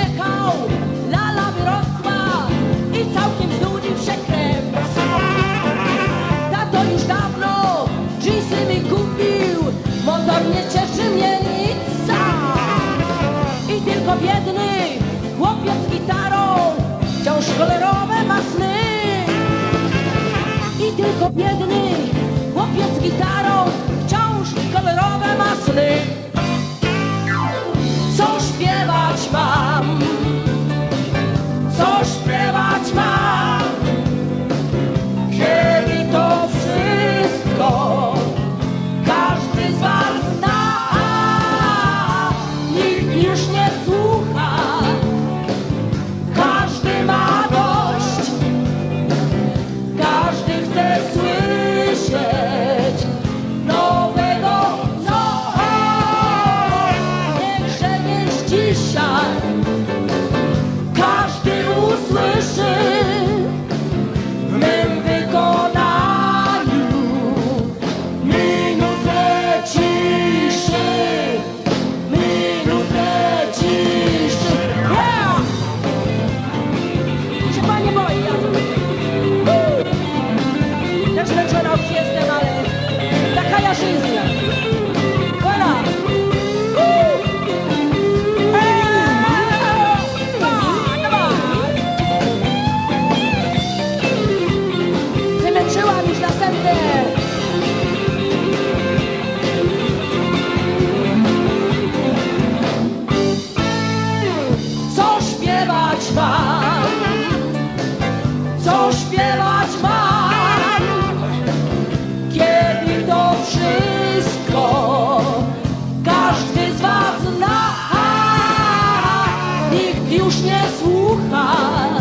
przyjechał, lala wyrosła i całkiem znudził się krem. Tato już dawno dżinsy mi kupił, motor nie cieszy mnie nic sam. I tylko biedny chłopiec z gitarą wciąż cholerowe masny. I tylko biedny Co śpiewać mam? Co śpiewać mam? Kiedy to wszystko każdy z was zna, nikt już nie słucha.